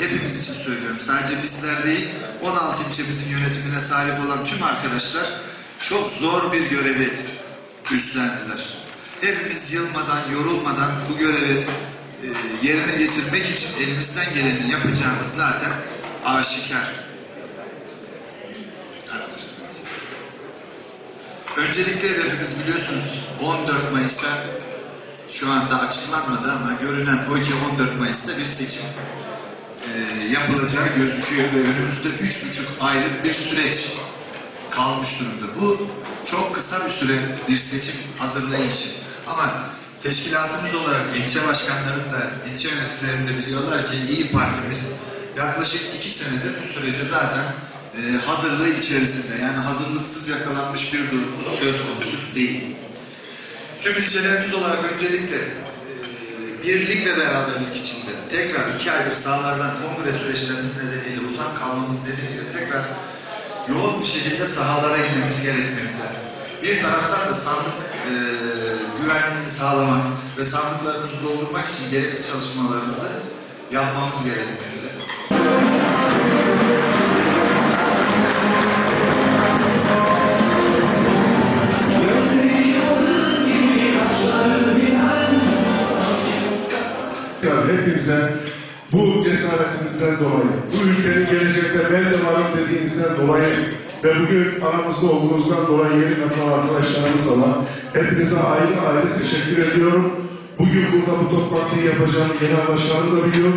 Hepimiz için söylüyorum. Sadece bizler değil, 16 ilçemizin yönetimine talip olan tüm arkadaşlar çok zor bir görevi üstlendiler. Hepimiz yılmadan, yorulmadan bu görevi e, yerine getirmek için elimizden geleni yapacağımız zaten aşikar. Öncelikli hedefimiz biliyorsunuz 14 Mayıs'a şu anda açıklanmadı ama görünen o ki 14 Mayıs'ta bir seçim e, yapılacağı gözüküyor ve önümüzde üç buçuk aylık bir süreç kalmış durumda. Bu çok kısa bir süre bir seçim hazırlığı için. Ama teşkilatımız olarak ilçe başkanlarım da ilçe yöneticilerim de biliyorlar ki İyi Partimiz yaklaşık iki senedir bu sürece zaten e, hazırlığı içerisinde. Yani hazırlıksız yakalanmış bir durumumuz söz konusu değil. Tüm ilçelerimiz olarak öncelikle birlik ve beraberlik içinde tekrar iki aydır sahalardan kongre süreçlerimiz nedeniyle uzak kalmamız nedeniyle tekrar yoğun bir şekilde sahalara inmemiz gerekmekte. Bir taraftan da sandık e, güvenliğini sağlamak ve sandıklarımızı doldurmak için gerekli çalışmalarımızı yapmamız gerekmekte. Dolayı, bu ülkenin gelecekte ben de varım dediğinizden dolayı ve bugün aramızda olduğunuzdan dolayı yeni katılan arkadaşlarımızla da hepinize ayrı ayrı teşekkür ediyorum. Bugün burada bu toplantıyı yapacağım genel başkanı da biliyor.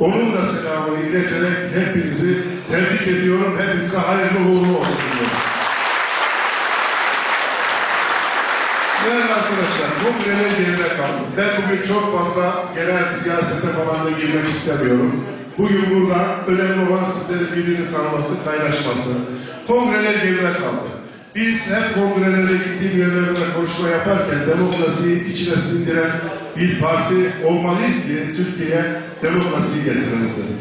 Onun da selamını ileterek hepinizi tebrik ediyorum. Hepinize hayırlı uğurlu olsun diyorum. Değerli arkadaşlar, kongreler geride kaldı. Ben bugün çok fazla genel siyasete falan da girmek istemiyorum. Bugün burada önemli olan sizlerin birbirini tanıması, kaynaşması. Kongreler geride kaldı. Biz hep kongrelere gittiğim yerlerde konuşma yaparken demokrasiyi içine sindiren bir parti olmalıyız ki Türkiye'ye demokrasiyi getirelim dedik.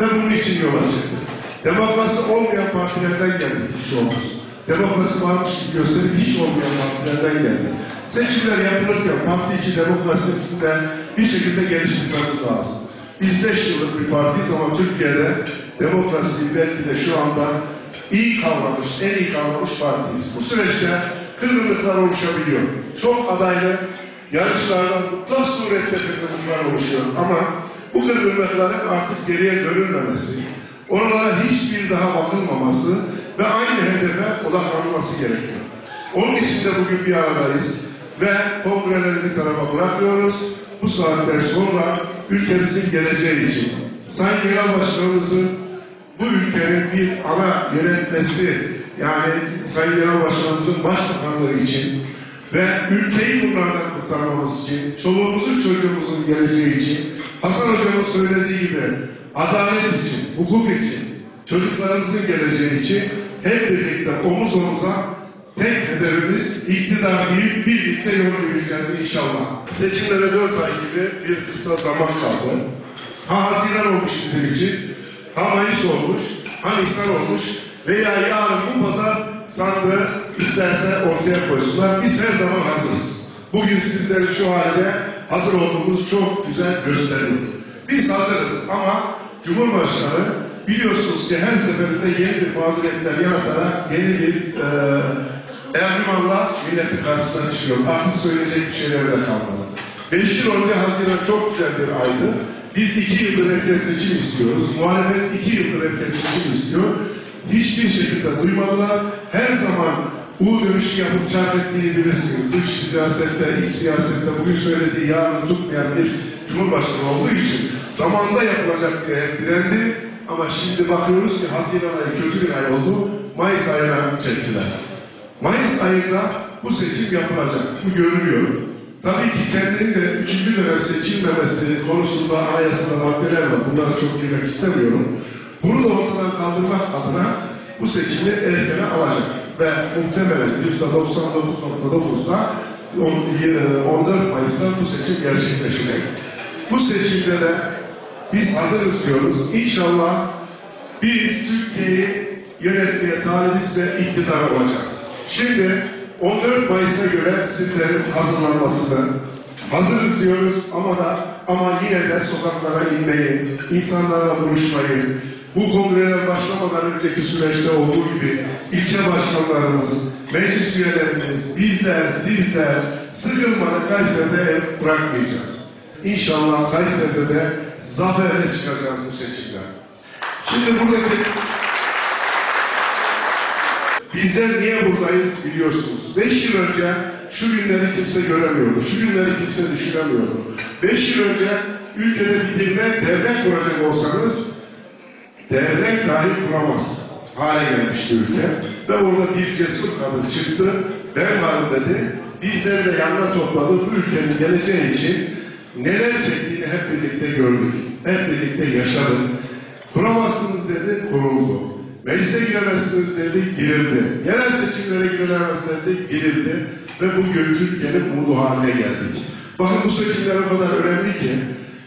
Ve bunun için yola çıktık. Demokrasi olmayan partilerden geldik hiç olmaz. Demokrasi varmış gibi gösterip hiç olmayan partilerden geldi. Seçimler yapılırken parti içi demokrasisinde bir şekilde geliştirmemiz lazım. Biz beş yıllık bir partiyiz ama Türkiye'de demokrasiyi belki de şu anda iyi kavramış, en iyi kavramış partiyiz. Bu süreçte kırgınlıklar oluşabiliyor. Çok adaylı yarışlardan mutlak surette kırgınlıklar oluşuyor. Ama bu kırgınlıkların artık geriye dönülmemesi, oralara hiçbir daha bakılmaması ve aynı hedefe odaklanılması gerekiyor. Onun için de bugün bir aradayız ve kongreleri bir tarafa bırakıyoruz. Bu saatten sonra ülkemizin geleceği için. Sayın Genel Başkanımızın bu ülkenin bir ana yönetmesi yani Sayın Genel Başkanımızın başbakanlığı için ve ülkeyi bunlardan kurtarmamız için, çoluğumuzun çocuğumuzun geleceği için, Hasan Hocamın söylediği gibi adalet için, hukuk için, çocuklarımızın geleceği için hep birlikte omuz omuza tek hedefimiz iktidar değil, birlikte yol yürüyeceğiz inşallah. Seçimlere dört ay gibi bir kısa zaman kaldı. Ha Haziran olmuş bizim için, ha Mayıs olmuş, ha Nisan olmuş veya yarın bu pazar sandığı isterse ortaya koysunlar. Biz her zaman hazırız. Bugün sizlerin şu halde hazır olduğumuz çok güzel gösteriyor. Biz hazırız ama Cumhurbaşkanı biliyorsunuz ki her seferinde yeni bir mağduriyetler yaratarak yeni bir e, Erdoğan'la milletin karşısına çıkıyor. Artık söyleyecek bir şeyler de kalmadı. Beş yıl önce Haziran çok güzel bir aydı. Biz iki yıldır erken seçim istiyoruz. Muhalefet iki yıldır erken seçim istiyor. Hiçbir şekilde duymadılar. Her zaman U dönüşü yapıp çarp ettiğini bilirsiniz. Dış siyasette, iç siyasette bugün söylediği yarını tutmayan bir Cumhurbaşkanı olduğu için zamanda yapılacak diye direndi. Ama şimdi bakıyoruz ki Haziran ayı kötü bir ay oldu. Mayıs ayına çektiler. Mayıs ayında bu seçim yapılacak. Bu görülüyor. Tabii ki kendinin de üçüncü dönem seçilmemesi konusunda anayasada maddeler var. Bunlara çok girmek istemiyorum. Bunu da ortadan kaldırmak adına bu seçimi erkene alacak. Ve muhtemelen yüzde 99.9'da 14 Mayıs'ta bu seçim gerçekleşecek. Bu seçimde de biz hazırız diyoruz. İnşallah biz Türkiye'yi yönetmeye talibiz ve iktidar olacağız. Şimdi 14 Mayıs'a göre sizlerin hazırlanmasını hazırız diyoruz ama da ama yine de sokaklara inmeyi, insanlarla buluşmayı, bu kongreler başlamadan önceki süreçte olduğu gibi ilçe başkanlarımız, meclis üyelerimiz, bizler, sizler sıkılmadan Kayseri'de bırakmayacağız. İnşallah Kayseri'de de zaferle çıkacağız bu seçimden. Şimdi buradaki Bizler niye buradayız biliyorsunuz. Beş yıl önce şu günleri kimse göremiyordu. Şu günleri kimse düşünemiyordu. Beş yıl önce ülkede bir devlet, devlet kuracak olsanız devlet dahi kuramaz hale gelmişti ülke. Ve orada bir cesur kadın çıktı. Ben varım dedi. Bizleri de yanına topladı. Bu ülkenin geleceği için neler çektiğini hep birlikte gördük. Hep birlikte yaşadık. Kuramazsınız dedi, kuruldu. Meclise giremezsiniz dedi, girildi. Yerel seçimlere girilemez dedi, girildi. Ve bugün Türkiye'nin umudu haline geldik. Bakın bu seçimler o kadar önemli ki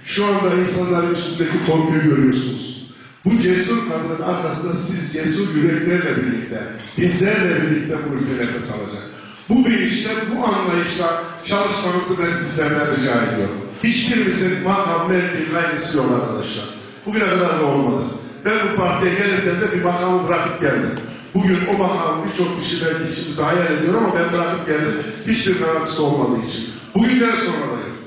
şu anda insanların üstündeki korkuyu görüyorsunuz. Bu cesur kadının arkasında siz cesur yüreklerle birlikte, bizlerle birlikte bu ülke nefes alacak. Bu bilinçle, bu anlayışla çalışmanızı ben sizlerden rica ediyorum. Hiçbirimizin makam, mevki, gayrısı yok arkadaşlar. Bugüne kadar da olmadı. Ben bu partiye gelirken de bir makamı bırakıp geldim. Bugün o makamı birçok kişi belki içimizde hayal ediyor ama ben bırakıp geldim. Hiçbir garantisi olmadığı için. Bugünden sonradayım.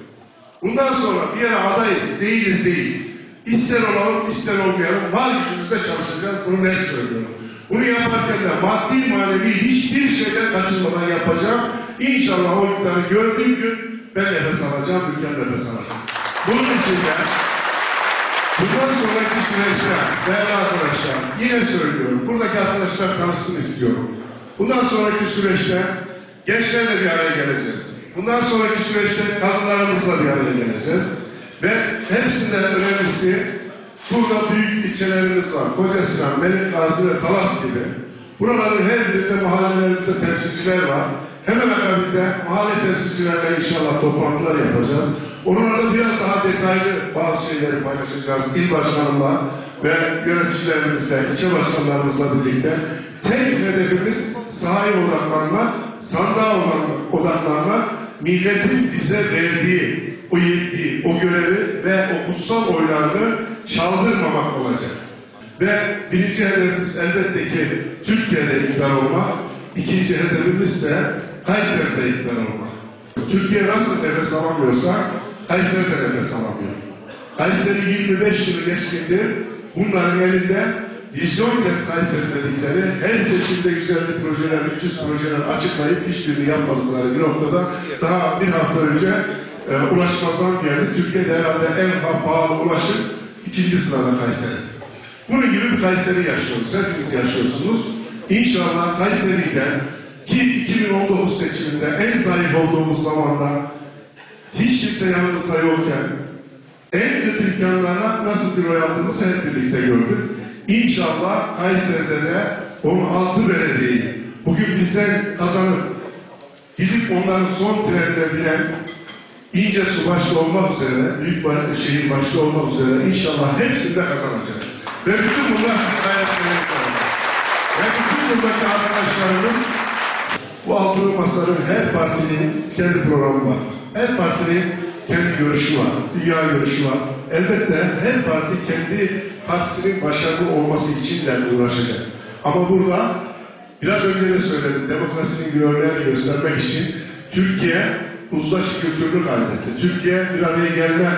Bundan sonra bir yere adayız, değiliz değil. İster olalım, ister olmayalım, var gücümüzle çalışacağız, bunu net söylüyorum. Bunu yaparken de maddi manevi hiçbir şeyden kaçınmadan yapacağım. İnşallah o iktidarı gördüğüm gün ben nefes alacağım, ülkem nefes alacak. Bunun için de bundan sonraki süreçte değerli arkadaşlar, yine söylüyorum, buradaki arkadaşlar tanışsın istiyorum. Bundan sonraki süreçte gençlerle bir araya geleceğiz. Bundan sonraki süreçte kadınlarımızla bir araya geleceğiz. Ve hepsinden önemlisi burada büyük ilçelerimiz var. Koca Sinan, Melik Gazi ve Talas gibi. Buraların her birinde mahallelerimizde temsilciler var. Hemen akabinde mahalle temsilcilerle inşallah toplantılar yapacağız. Onlarla biraz daha detaylı bazı şeyleri paylaşacağız. İl başkanımla ve yöneticilerimizle, ilçe başkanlarımızla birlikte. Tek hedefimiz sahaya odaklanmak, sandığa odaklanmak, milletin bize verdiği o yetkiyi, o görevi ve o kutsal oylarını çaldırmamak olacak. Ve birinci hedefimiz elbette ki Türkiye'de iktidar olmak, ikinci hedefimiz ise Kayseri'de iktidar olmak. Türkiye nasıl nefes alamıyorsa Kayseri de nefes alamıyor. Kayseri 25 yılı geçkindir. Bunların elinde vizyon kent Kayseri dedikleri her seçimde güzellik projeler, 300 projeler açıklayıp hiçbirini yapmadıkları bir noktada daha bir hafta önce e, ulaşmazdan geldi. Türkiye'de herhalde en pahalı ulaşım ikinci sırada Kayseri. Bunun gibi bir Kayseri yaşıyoruz. Hepiniz yaşıyorsunuz. İnşallah Kayseri'den ki 2019 seçiminde en zayıf olduğumuz zamanda hiç kimse yanımızda yokken en kötü imkanlarla nasıl bir oy aldığımızı hep birlikte gördük. İnşallah Kayseri'de de 16 belediyeyi bugün bizden kazanıp gidip onların son trenine binen İnce su başta olmak üzere, büyük şehir başta olmak üzere inşallah hepsinde kazanacağız. Ve bütün bunlar sizin hayatlarınız Ve bütün buradaki arkadaşlarımız bu altılı masanın her partinin kendi programı var. Her partinin kendi görüşü var, dünya görüşü var. Elbette her parti kendi partisinin başarılı olması için de uğraşacak. Ama burada biraz önce de söyledim, demokrasinin örneğini göstermek için Türkiye uzlaşı kültürünü kaybetti. Türkiye bir araya gelme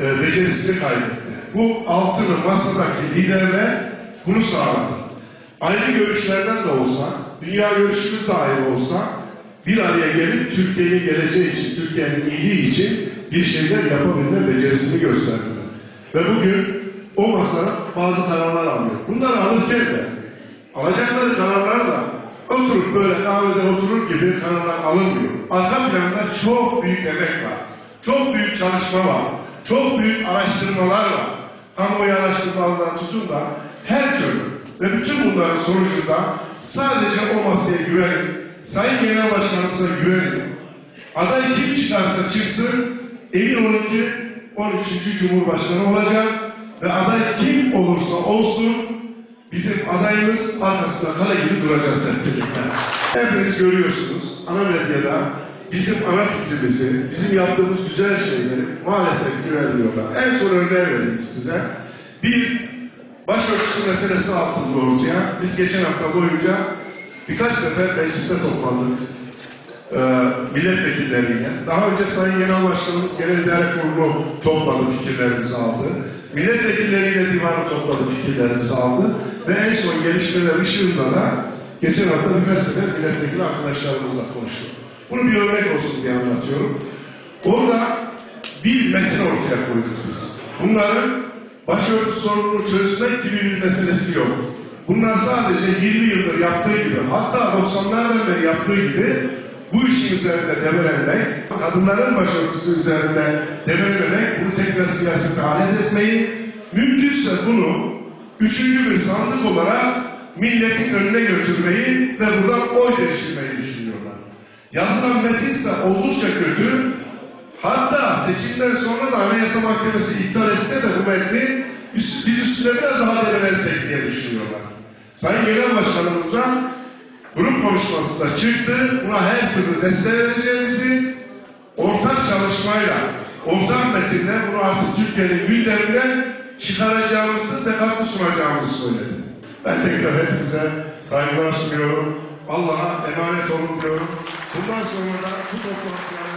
e, becerisini kaybetti. Bu altılı masadaki liderler bunu sağladı. Ayrı görüşlerden de olsa, dünya görüşümüz de ayrı olsa bir araya gelip Türkiye'nin geleceği için, Türkiye'nin iyiliği için bir şeyler yapabilme becerisini gösterdiler. Ve bugün o masa bazı kararlar alıyor. Bunları alırken de alacakları kararlar da oturup böyle kahvede oturur gibi kararlar alınmıyor. Arka planda çok büyük emek var. Çok büyük çalışma var. Çok büyük araştırmalar var. Kamuoyu araştırmalarından tutun da her türlü ve bütün bunların sonucunda sadece o masaya güvenin. Sayın Genel Başkanımıza güvenin. Aday kim çıkarsa çıksın emin olun ki 13. Cumhurbaşkanı olacak ve aday kim olursa olsun bizim adayımız arkasında kale gibi duracağız hep birlikte. Hepiniz görüyorsunuz ana medyada bizim ana fikrimizi, bizim yaptığımız güzel şeyleri maalesef güvenmiyorlar. En son örneği vereyim size. Bir başörtüsü meselesi altında ortaya. Biz geçen hafta boyunca birkaç sefer mecliste toplandık. Ee, milletvekilleriyle. Daha önce Sayın Genel Başkanımız Genel İdare Kurulu topladı, fikirlerimizi aldı. Milletvekilleriyle divanı topladı, fikirlerimizi aldı. Ve en son gelişmeler ışığında da geçen hafta birkaç sefer milletvekili arkadaşlarımızla konuştuk. Bunu bir örnek olsun diye anlatıyorum. Orada bir metin ortaya koyduk biz. Bunların başörtü sorununu çözmek gibi bir meselesi yok. Bunlar sadece 20 yıldır yaptığı gibi, hatta 90'lardan beri yaptığı gibi bu işin üzerinde demelenmek, kadınların başörtüsü üzerinde demelenmek, bunu tekrar siyasete alet etmeyi, mümkünse bunu üçüncü bir sandık olarak milletin önüne götürmeyi ve buradan oy devşirmeyi düşünüyorlar. Yazılan metinse oldukça kötü, Hatta seçimden sonra da Anayasa Mahkemesi iptal etse de bu metni biz üstüne biraz daha denemezsek diye düşünüyorlar. Sayın Genel Başkanımızdan grup konuşması da çıktı. Buna her türlü destek vereceğimizi ortak çalışmayla, ortak metinle bunu artık Türkiye'nin gündeminden çıkaracağımızı ve katkı sunacağımızı söyledi. Ben tekrar hepinize saygılar sunuyorum. Allah'a emanet olun diyorum. Bundan sonra da bu gerçekleştireceğiz.